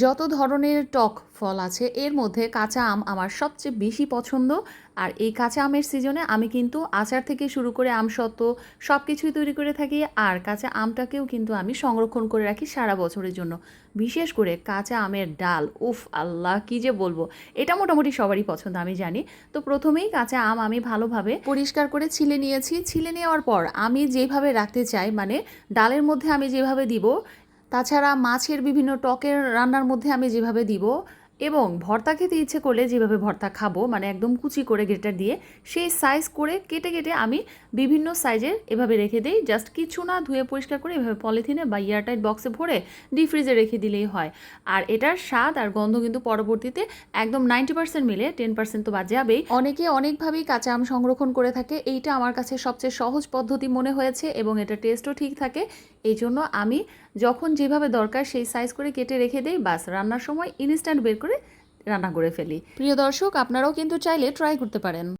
যত ধরনের টক ফল আছে, এর মধ্যে কাঁচা আম আমার সবচেয়ে বেশি পছন্দ। আর এই কাঁচা আমের সিজনে আমি কিন্তু আচার থেকে শুরু করে আমসত্ত্ব সব কিছুই তৈরি করে থাকি। আর কাঁচা আমটাকেও কিন্তু আমি সংরক্ষণ করে রাখি সারা বছরের জন্য। বিশেষ করে কাঁচা আমের ডাল, উফ আল্লাহ, কি যে বলব? এটা মোটামুটি সবারই পছন্দ, আমি জানি। তো প্রথমেই কাঁচা আম আমি ভালোভাবে পরিষ্কার করে ছিলে নিয়েছি। ছিলে নেওয়ার পর আমি যেভাবে রাখতে চাই মানে ডালের মধ্যে আমি যেভাবে দিব তাছাড়া মাছের বিভিন্ন টকের রান্নার মধ্যে আমি যেভাবে দিব এবং ভর্তা খেতে ইচ্ছে করলে যেভাবে ভর্তা খাব মানে একদম কুচি করে গ্রেটার দিয়ে, সেই সাইজ করে কেটে কেটে আমি বিভিন্ন সাইজের এভাবে রেখে দিই। জাস্ট কিছু না ধুয়ে পরিষ্কার করে এভাবে পলিথিনে বা এয়ারটাইট বক্সে ভরে ডিপ ফ্রিজে রেখে দিলেই হয়। আর এটার স্বাদ আর গন্ধ কিন্তু পরবর্তীতে একদম নাইনটি পার্সেন্ট মিলে টেন পার্সেন্ট তো বাদ যাবেই। অনেকে অনেকভাবেই কাঁচা আম সংরক্ষণ করে থাকে, এইটা আমার কাছে সবচেয়ে সহজ পদ্ধতি মনে হয়েছে এবং এটা টেস্টও ঠিক থাকে। এই জন্য আমি যখন যেভাবে দরকার সেই সাইজ করে কেটে রেখে দেই, বাস রান্নার সময় ইনস্ট্যান্ট বের করে রান্না করে ফেলি। প্রিয় দর্শক আপনারাও কিন্তু চাইলে ট্রাই করতে পারেন।